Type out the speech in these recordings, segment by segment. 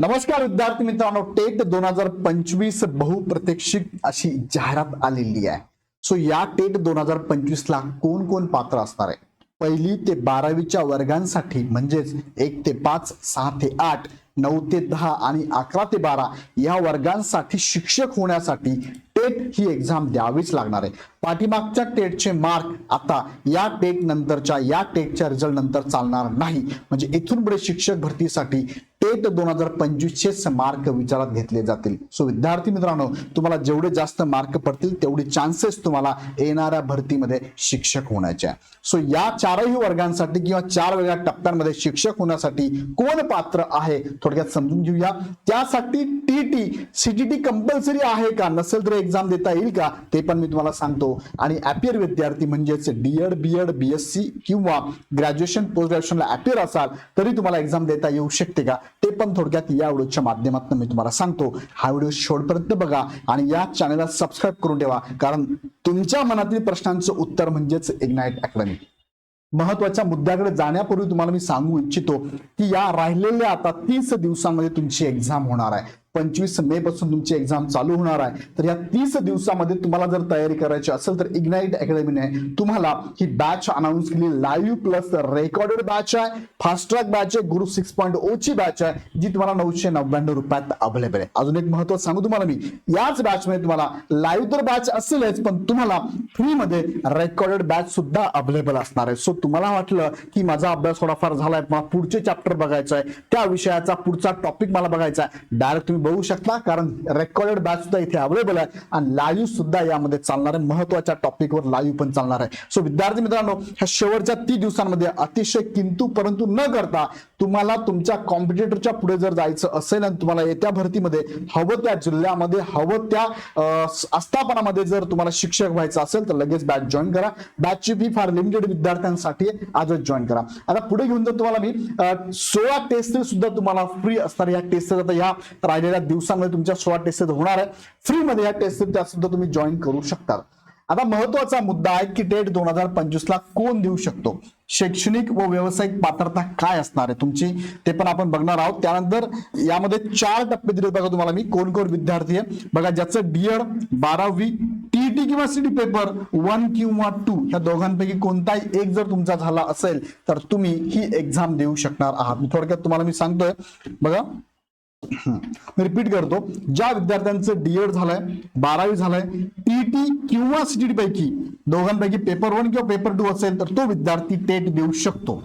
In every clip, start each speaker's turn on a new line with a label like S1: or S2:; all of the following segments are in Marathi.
S1: नमस्कार विद्यार्थी मित्रांनो टेट दोन हजार पंचवीस बहुप्रतीक्षित अशी जाहिरात आलेली आहे. सो या टेट दोन हजार पंचवीस ला कोण कोण पात्र असणार आहे? पहिली ते बारावीच्या वर्गांसाठी म्हणजेच एक ते पाच सहा ते आठ नऊ ते दहा आणि अकरा ते बारा या वर्गांसाठी शिक्षक होण्यासाठी टेट ही एक्झाम द्यावीच लागणार आहे. पाठीमागच्या टेटचे मार्क आता या टेट नंतरच्या या टेटच्या रिझल्ट नंतर चालणार नाही. म्हणजे इथून पुढे शिक्षक भरतीसाठी टेट दोन हजार पंचवीसचेच मार्क विचारात घेतले जातील. सो विद्यार्थी मित्रांनो तुम्हाला जेवढे जास्त मार्क पडतील तेवढे चान्सेस तुम्हाला येणाऱ्या भरतीमध्ये शिक्षक होण्याचे. सो या चारही वर्गांसाठी किंवा चार वेगळ्या टप्प्यांमध्ये शिक्षक होण्यासाठी कोण पात्र आहे थोडक्यात समजून घेऊया. त्यासाठी टी टी सीटीटी कंपल्सरी आहे का? नसेल तर एक्झाम देता येईल का? ते पण मी तुम्हाला सांगतो. आणि अपियर विद्यार्थी म्हणजेच डीएड बीएड बीएससी किंवा ग्रॅज्युएशन पोस्ट ग्रॅज्युएशनला अपियर असाल तरी तुम्हाला एक्झाम देता येऊ शकते का? ते पण थोडक्यात या व्हिडिओच्या माध्यमातून मी तुम्हाला सांगतो. हा व्हिडिओ शेवटपर्यंत बघा आणि या चॅनलला सबस्क्राईब करून ठेवा. कारण तुमच्या मनातील प्रश्नांचं उत्तर म्हणजेच इग्नाइट अकॅडमी महत्त्वाच्या मुद्द्याकडे जाण्यापूर्वी तुम्हाला मी सांगू इच्छितो की या राहिलेल्या आता तीस दिवसांमध्ये तुमची एक्झाम होणार आहे. पंचवीस मे पासून तुमची एक्झाम चालू होणार आहे. तर या तीस दिवसामध्ये तुम्हाला जर तयारी करायची असेल तर इग्नाइट अकॅडमीने तुम्हाला ही बॅच अनाऊन्स केली. लाईव्ह प्लस रेकॉर्डेड बॅच आहे फास्ट ट्रॅक बॅच आहे गुरु सिक्स पॉईंट ओ ची बॅच आहे जी तुम्हाला नऊशे नव्याण्णव रुपयात अवेलेबल आहे. अजून एक महत्त्व सांगू तुम्हाला मी. याच बॅच मध्ये तुम्हाला लाईव्ह तर बॅच असेलच पण तुम्हाला फ्रीमध्ये रेकॉर्डेड बॅच सुद्धा अवेलेबल असणार आहे. सो तुम्हाला वाटलं की माझा अभ्यास थोडाफार झालाय मला पुढचे चॅप्टर बघायचं आहे त्या विषयाचा पुढचा टॉपिक मला बघायचा आहे. डायरेक्ट तुम्ही बघू शकता कारण रेकॉर्डेड बॅच सुद्धा इथे अवेलेबल आहे. आणि लाईव्ह सुद्धा यामध्ये चालणार आहे. महत्त्वाच्या टॉपिकवर लाईव्ह पण चालणार आहे. सो विद्यार्थी मित्रांनो ह्या शेवटच्या तीन दिवसांमध्ये अतिशय किंतु परंतु न करता तुम्हाला तुमच्या कॉम्पिटिटरच्या पुढे जर जायचं असेल आणि तुम्हाला येत्या भरतीमध्ये हवं त्या जिल्ह्यामध्ये हवं त्या आस्थापनामध्ये जर तुम्हाला शिक्षक व्हायचं असेल तर लगेच बॅच जॉईन करा. बॅचची फी फार लिमिटेड विद्यार्थ्यांसाठी आजच जॉईन करा. आता पुढे घेऊन जर तुम्हाला मी सोळा टेस्ट सुद्धा तुम्हाला फ्री असणार. या टेस्ट आता या राहिलेल्या दिवसामध्ये तुमच्या सोळा टेस्ट होणार आहे. फ्रीमध्ये या टेस्ट त्या सुद्धा तुम्ही जॉईन करू शकता. आता महत्त्वाचा मुद्दा आहे की डेट दोन हजार पंचवीस ला कोण देऊ शकतो? शैक्षणिक व व्यावसायिक पात्रता काय असणार आहे तुमची? ते पण आपण बघणार आहोत. त्यानंतर यामध्ये चार टप्पे दिले बघा तुम्हाला मी. कोण कोण विद्यार्थी आहे? बघा ज्याचं डीएड बारावी टीटी किंवा सीटी पेपर वन किंवा टू ह्या दोघांपैकी कोणताही एक जर तुमचा झाला असेल तर तुम्ही ही एक्झाम देऊ शकणार आहात. थोडक्यात तुम्हाला मी सांगतोय. बघा रिपीट करतो. ज्या विद्यार्थ्यांचं डीएड झालंय बारावी झालंय टीटी किंवा सीटी पैकी दोघांपैकी पेपर वन किंवा पेपर टू असेल तर तो विद्यार्थी टेट देऊ शकतो.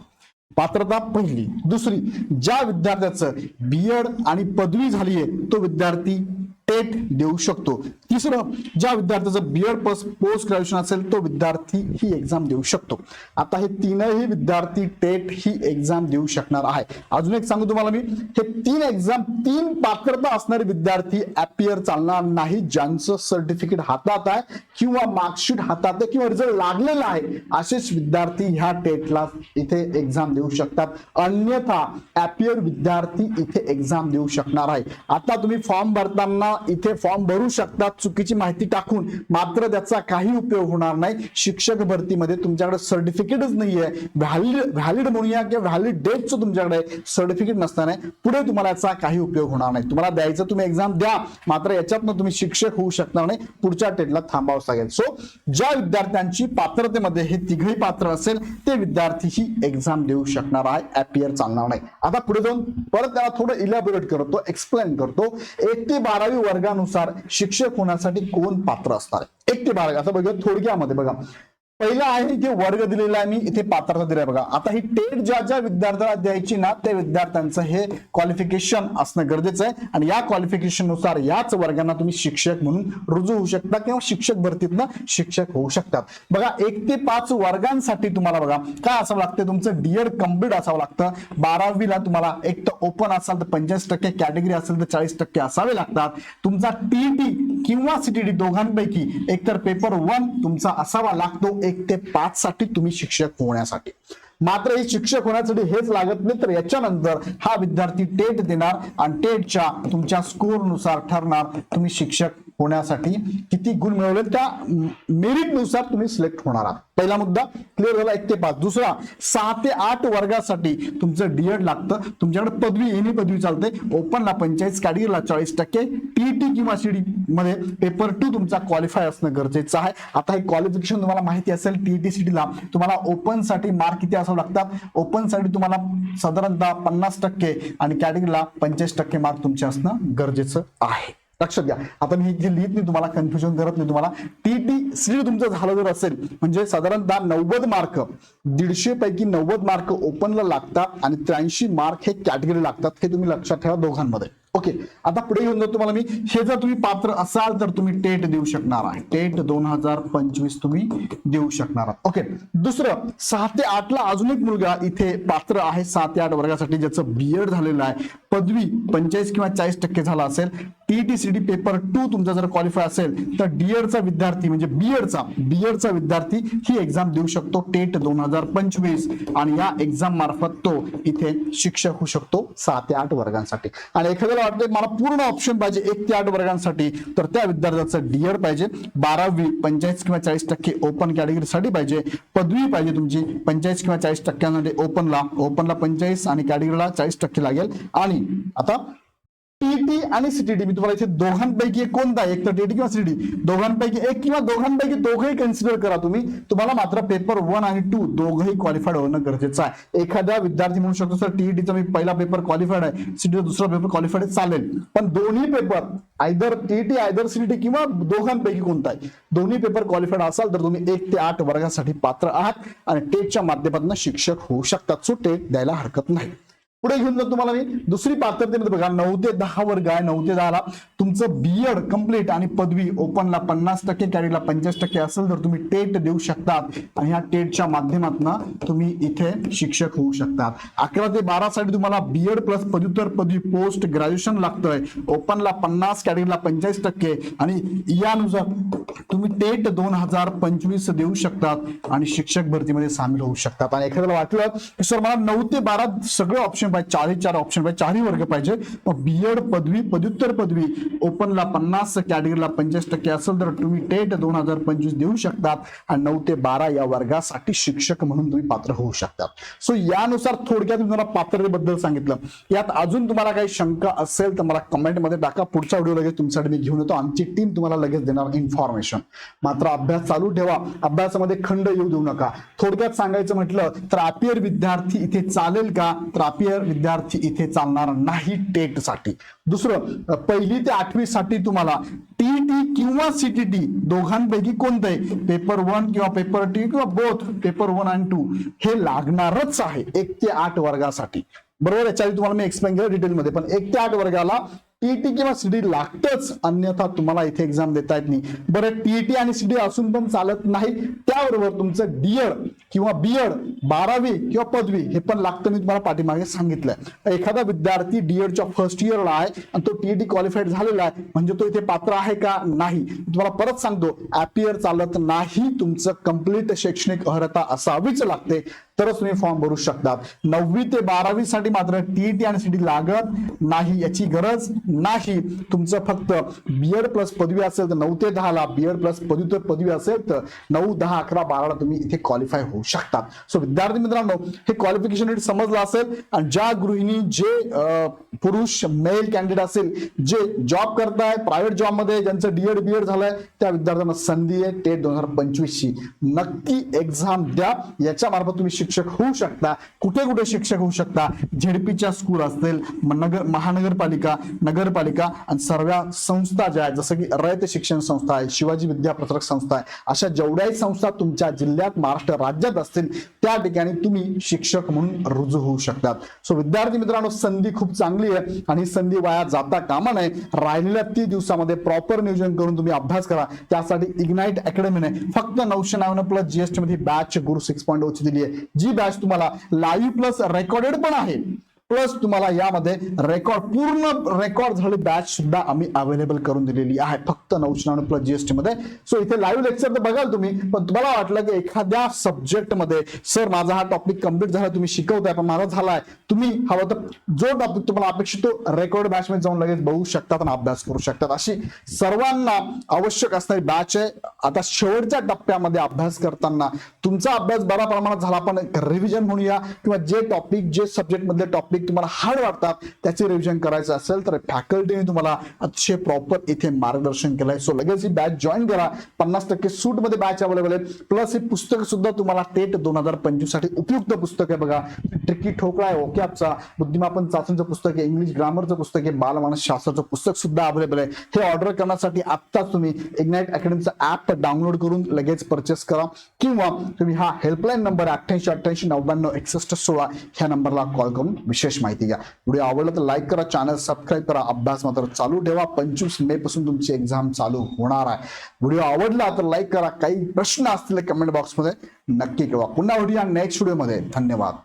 S1: पात्रता पहिली. दुसरी ज्या विद्यार्थ्याचं बीएड आणि पदवी झालीये तो विद्यार्थी टेट देऊ शकतो. तिसरं ज्या विद्यार्थ्याचं बीएड प्लस पोस्ट ग्रॅज्युएशन असेल तो विद्यार्थी ही एक्झाम देऊ शकतो. आता हे तीनही विद्यार्थी टेट ही एक्झाम देऊ शकणार आहे. अजून एक सांगू तुम्हाला मी हे तीन एक्झाम तीन पात्रता असणारे विद्यार्थी अपियर चालणार नाही ज्यांचं सर्टिफिकेट हातात आहे किंवा मार्कशीट हातात आहे किंवा रिझल्ट लागलेला आहे असेच विद्यार्थी ह्या टेटला इथे एक्झाम देऊ शकतात. अन्यथा अपियर विद्यार्थी इथे एक्झाम देऊ शकणार आहे. आता तुम्ही फॉर्म भरताना इथे फॉर्म भरू शकता. चुकीची माहिती टाकून मात्र त्याचा काही उपयोग होणार नाही. शिक्षक भरतीमध्ये तुमच्याकडे सर्टिफिकेटच नाहीये. व्हॅलिड व्हॅलिड म्हणूया किंवा व्हॅलिड डेटचं तुमच्याकडे सर्टिफिकेट नसताना पुढे तुम्हाला याचा काही उपयोग होणार नाही. तुम्हाला द्यायचं तुम्ही एक्झाम द्या. मात्र याच्यातनं तुम्ही शिक्षक होऊ शकणार नाही. पुढच्या टेटला थांबावं लागेल. सो ज्या विद्यार्थ्यांची पात्रतेमध्ये हे तिघही पात्र असेल ते विद्यार्थी ही एक्झाम देऊ शकणार आहे. अपियर चालणार नाही. आता पुढे जाऊन परत त्याला थोडं इलॅबोरेट करतो एक्सप्लेन करतो. एक ते बारावी वर्गानुसार शिक्षक होणार होण्यासाठी कोण पात्र असणार? आहे एक ते बारा. आता बघा थोडक्यामध्ये बघा. पहिला आहे जे वर्ग दिलेला आहे मी इथे पात्रता दिलाय बघा. आता ही टेट ज्या ज्या विद्यार्थ्याला द्यायची ना त्या विद्यार्थ्यांचं हे क्वालिफिकेशन असणं गरजेचं आहे. आणि या क्वालिफिकेशननुसार याच वर्गांना तुम्ही शिक्षक म्हणून रुजू होऊ शकता किंवा शिक्षक भरतीतनं शिक्षक होऊ शकतात. बघा एक ते पाच वर्गांसाठी तुम्हाला बघा काय असावं लागतं? तुमचं डीएड कंप्लीट असावं लागतं. बारावीला तुम्हाला एक तर ओपन असाल तर पंच्याऐंशी टक्के कॅटेगरी असेल तर चाळीस टक्के असावे लागतात. तुमचा टीईटी किंवा सीटीडी दोघांपैकी एकतर पेपर वन तुमचा असावा लागतो एक ते पाच साठी तुम्ही शिक्षक होण्यासाठी. मात्र हे शिक्षक होण्यासाठी हेच लागत नाही तर याच्यानंतर हा विद्यार्थी टेट देणार आणि टेटच्या तुमच्या स्कोरनुसार ठरणार तुम्ही शिक्षक होण्यासाठी किती गुण मिळवले त्या मेरिटनुसार तुम्ही सिलेक्ट होणार आहात. पहिला मुद्दा क्लिअर झाला एक ते पाच. दुसरा सहा ते आठ वर्गासाठी तुमचं डीएड लागतं. तुमच्याकडे पदवी एनी पदवी चालते. ओपनला पंचायत कॅटेगरीला चाळीस टक्के. टीईटी किंवा सीडी मध्ये पेपर टू तुमचा क्वालिफाय असणं गरजेचं आहे. आता हे क्वालिफिकेशन तुम्हाला माहिती असेल टीईटी सीटीला तुम्हाला ओपनसाठी मार्क किती असावं लागतात? ओपनसाठी तुम्हाला साधारणतः पन्नास टक्के आणि कॅटेगरीला पंचेचाळीस टक्के मार्क तुमचे असणं गरजेचं आहे. लक्षात घ्या. आता मी जे लिहित नाही तुम्हाला कन्फ्युजन करत नाही तुम्हाला टीटी सी तुमचं झालं जर असेल म्हणजे साधारणतः नव्वद मार्क दीडशे पैकी नव्वद मार्क ओपनला लागतात आणि त्र्याऐंशी मार्क हे कॅटेगरी लागतात हे तुम्ही लक्षात ठेवा दोघांमध्ये. ओके आता पुढे घेऊन जातो तुम्हाला मी. हे जर तुम्ही पात्र असाल तर तुम्ही टेट देऊ शकणार आहे. टेट दोन हजार पंचवीस तुम्ही देऊ शकणार आहात. ओके दुसरं सहा ते आठ ला अजून एक मुलगा इथे पात्र आहे. सहा ते आठ वर्गासाठी ज्याचं बीएड झालेलं आहे. पदवी पंचेचाळीस किंवा चाळीस टक्के झाला असेल. टीटीसीडी पेपर टू तुमचा जर क्वालिफाय असेल तर डीएडचा विद्यार्थी म्हणजे बीएडचा बीएडचा विद्यार्थी ही एक्झाम देऊ शकतो टेट दोन हजार पंचवीस. आणि या एक्झाम मार्फत तो इथे शिक्षक होऊ शकतो सहा ते आठ वर्गांसाठी. आणि एखाद्याला वाटतं मला पूर्ण ऑप्शन पाहिजे एक ते आठ वर्गांसाठी तर त्या विद्यार्थ्याचं डीएड पाहिजे. बारावी पंचेचाळीस किंवा चाळीस टक्के ओपन कॅटेगरीसाठी पाहिजे. पदवी पाहिजे तुमची पंचेचाळीस किंवा चाळीस टक्क्यांसाठी ओपनला ओपनला पंचेचाळीस आणि कॅटेगरीला चाळीस टक्के लागेल. आणि आता टीटी आणि सीटीटी मी तुम्हाला इथे दोघांपैकी एक कोणता आहे? एक तर टीटी किंवा सीटीटी. दोघांपैकी एक किंवा दोघांपैकी दोघंही कन्सिडर करा तुम्ही. तुम्हाला मात्र पेपर वन आणि टू दोघंही क्वालिफाईड होणं गरजेचं आहे. एखादा विद्यार्थी म्हणू शकतो सर टीईटीचा मी पहिला पेपर क्वालिफाईड आहे. सीटीचा दुसरा पेपर क्वालिफाईड चालेल. पण दोन्ही paper either TET either CTET किंवा दोघांपैकी कोणता आहे? दोन्ही पेपर क्वालिफाईड असाल तर तुम्ही एक ते आठ वर्गासाठी पात्र आहात आणि टेटच्या माध्यमातून शिक्षक होऊ शकतात. सो टेट द्यायला हरकत नाही. पुढे घेऊन जातो तुम्हाला मी. दुसरी पात्रतेमध्ये बघा नऊ ते दहा वर्ग आहे. नऊ ते दहाला तुमचं बीएड कंप्लीट आणि पदवी ओपनला पन्नास टक्के कॅरीला पंचाळीस टक्के असेल तर तुम्ही टेट देऊ शकतात. आणि ह्या टेटच्या माध्यमातून तुम्ही इथे शिक्षक होऊ शकतात. अकरा ते बारा साठी तुम्हाला बीएड प्लस पदव्युत्तर पदवी पोस्ट ग्रॅज्युएशन लागतंय. ओपनला पन्नास कॅटेगरीला पंचाळीस टक्के. आणि यानुसार तुम्ही टेट दोन हजार पंचवीस देऊ शकतात आणि शिक्षक भरतीमध्ये सामील होऊ शकतात. आणि एखाद्याला वाटलं की सर मला नऊ ते बारा सगळे ऑप्शन पाहिजे चारही चार ऑप्शन पाहिजे चारही वर्ग पाहिजे मग बीएड पदवी पदव्युत्तर पदवी ओपनला पन्नास कॅटेगरीला पंचवीस टक्के असेल तर तुम्ही टेट दोन हजार पंचवीस देऊ शकतात आणि नऊ ते बारा या वर्गासाठी शिक्षक म्हणून तुम्ही पात्र होऊ शकतात. सो यानुसार थोडक्यात मी तुम्हाला पात्रतेबद्दल सांगितलं. यात अजून तुम्हाला काही शंका असेल तर मला कमेंटमध्ये टाका. पुढचा व्हिडिओ लगेच तुमच्यासाठी मी घेऊन येतो. आमची टीम तुम्हाला लगेच देणार इन्फॉर्मेशन मात्र अभ्यास चालू ठेवा. अभ्यासामध्ये खंड येऊ देऊ नका. थोडक्यात सांगायचं म्हटलं तर अपियर विद्यार्थी इथे चालेल का? तर अपियर विद्यार्थी इथे चालणार नाही टेटसाठी दुसरं पहिली ते आठवी साठी तुम्हाला टीईटी किंवा सीटीटी दोघांपैकी कोणतंही पेपर वन किंवा पेपर टी किंवा बोथ पेपर वन आणि टू हे लागणारच आहे. एक ते आठ वर्गासाठी. बरोबर? याच्या तुम्हाला मी एक्सप्लेन केलं डिटेलमध्ये पण एक ते आठ वर्गाला टीईटी किंवा सीडी लागतच. अन्यथा तुम्हाला इथे एक्झाम देता येत नाही. बरं टीईटी आणि सीडी असून पण चालत नाही. त्याबरोबर तुमचं डीएड किंवा बीएड बारावी किंवा पदवी हे पण लागतं. मी तुम्हाला पाठीमागे सांगितलंय. एखादा विद्यार्थी डीएडच्या फर्स्ट इयरला आहे आणि तो टीईटी क्वालिफाईड झालेला आहे. म्हणजे तो इथे पात्र आहे का? नाही. तुम्हाला परत सांगतो. ऍपियर चालत नाही. तुमचं कंप्लीट शैक्षणिक अर्हता असावीच लागते. तरच तुम्ही फॉर्म भरू शकतात. नववी ते बारावी साठी मात्र टीईटी आणि सीटी लागत नाही याची गरज नाही. तुमचं फक्त बीएड प्लस पदवी असेल तर नऊ ते दहाला बीएड प्लस पदव्युत्तर पदवी असेल तर नऊ दहा अकरा बाराला तुम्ही इथे क्वालिफाय होऊ शकतात. सो विद्यार्थी मित्रांनो हे क्वालिफिकेशन समजलं असेल आणि ज्या गृहिणी जे पुरुष मेल कॅन्डिडेट असेल जे जॉब करताय प्रायव्हेट जॉबमध्ये ज्यांचं डीएड बीएड झालंय त्या विद्यार्थ्यांना संधी आहे टेट दोन हजार पंचवीस ची नक्की एक्झाम द्या. याच्या मार्फत तुम्ही शिक्षक होऊ शकता. कुठे कुठे शिक्षक होऊ शकता? झेडपीच्या स्कूल असतील नगर महानगरपालिका नगरपालिका आणि सर्व संस्था ज्या आहेत जसं की रयत शिक्षण संस्था आहे शिवाजी विद्यापत्रक संस्था आहे अशा जेवढ्याही संस्था तुमच्या जिल्ह्यात महाराष्ट्र राज्यात असतील त्या ठिकाणी तुम्ही शिक्षक म्हणून रुजू होऊ शकतात. सो विद्यार्थी मित्रांनो संधी खूप चांगली आहे आणि ही संधी वाया जाता कामा नये. राहिलेल्या ती दिवसामध्ये प्रॉपर नियोजन करून तुम्ही अभ्यास करा. त्यासाठी इग्नाइट अकॅडमीने फक्त नऊशे नव्याण्णव प्लस जीएसटी मध्ये बॅच गुरु सिक्स पॉईंट ओची दिली आहे. जी बॅच तुम्हाला लाईव्ह प्लस रेकॉर्डेड पण आहे. प्लस तुम्हाला यामध्ये रेकॉर्ड पूर्ण रेकॉर्ड झालेली बॅच सुद्धा आम्ही अवेलेबल करून दिलेली आहे. फक्त नऊशे नव्याण्णव प्लस जीएसटी मध्ये. सो इथे लाईव्ह लेक्चर तर बघाल तुम्ही पण तुम्हाला वाटलं की एखाद्या सब्जेक्टमध्ये सर माझा हा टॉपिक कंप्लीट झाला तुम्ही शिकवताय पण माझा झालाय. तुम्ही हवं तर जो टॉपिक तुम्हाला अपेक्षित तो रेकॉर्ड बॅच मध्ये जाऊन लगेच बघू शकतात आणि अभ्यास करू शकतात अशी सर्वांना आवश्यक असणारी बॅच आहे. आता शेवटच्या टप्प्यामध्ये अभ्यास करताना तुमचा अभ्यास बऱ्या प्रमाणात झाला पण रिव्हिजन म्हणूया किंवा जे टॉपिक जे सब्जेक्ट मधले टॉपिक तुम्हाला हार्ड वाटतात त्याचे रिव्हिजन करायचं असेल तर फॅकल्टीने तुम्हाला अतिशय प्रॉपर इथे मार्गदर्शन केलंय. सो लगेच ही बॅच जॉईन करा. पन्नास टक्के सूटमध्ये बॅच अवेलेबल आहे प्लस हे पुस्तक सुद्धा तुम्हाला टेट दोन हजार पंचवीससाठी उपयुक्त पुस्तक आहे बघा. ट्रिकी ठोकळा आहे आपचा. बुद्धिमापन चाचणीचं पुस्तक आहे इंग्लिश ग्रामरचं पुस्तक आहे बालमानस शास्त्राचं पुस्तक सुद्धा अवेलेबल आहे. हे ऑर्डर करण्यासाठी आत्ताच तुम्ही इग्नाइट अकॅडमीचं ऍप डाउनलोड करून लगेच परचेस करा. किंवा तुम्ही हा हेल्पलाईन नंबर अठ्ठ्याऐंशी अठ्ठ्याऐंशी नव्याण्णव एकसष्ट सोळा ह्या नंबरला कॉल करून विशेष माहिती घ्या. व्हिडिओ आवडला तर लाईक करा चॅनल सबस्क्राईब करा. अभ्यास मात्र चालू ठेवा. पंचवीस मे पासून तुमची एक्झाम चालू होणार आहे. व्हिडिओ आवडला तर लाईक करा. काही प्रश्न असतील कमेंट बॉक्समध्ये नक्की कळवा. पुन्हा भेटूया नेक्स्ट व्हिडिओमध्ये धन्यवाद.